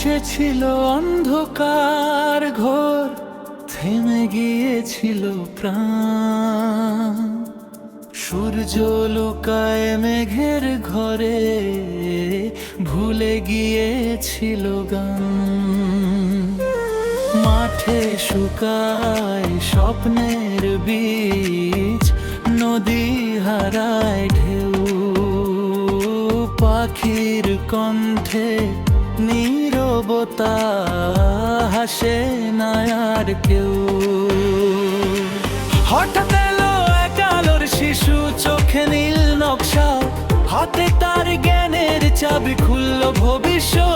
আকাশে ছিল অন্ধকার ঘোর, থেমে গিয়েছিল প্রাণ। সূর্য লুকায় মেঘের ঘরে, ভুলে গিয়েছিল গান। মাঠে শুকায় স্বপ্নের বীজ, নদী হারায় ঢেউ। পাখির কণ্ঠে নীরবতা হাসে না আর কেউ। হঠাৎ এলো এক আলোর শিশু, চোখে নীল নকশা। হাতে তার জ্ঞানের চাবি খুলল ভবিষ্যৎ।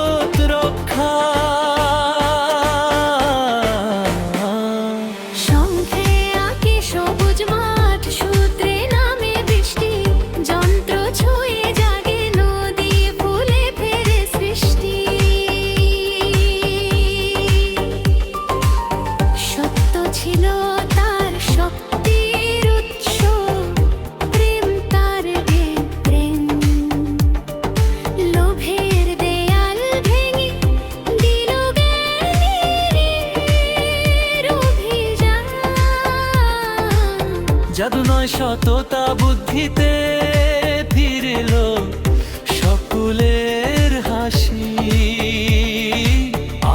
যাদু নয় সততা বুদ্ধিতে ফিরেলো সকলের হাসি।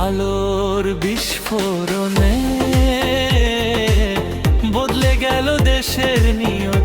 আলোর বিস্ফোরণে বদলে গেল দেশের নিয়ম।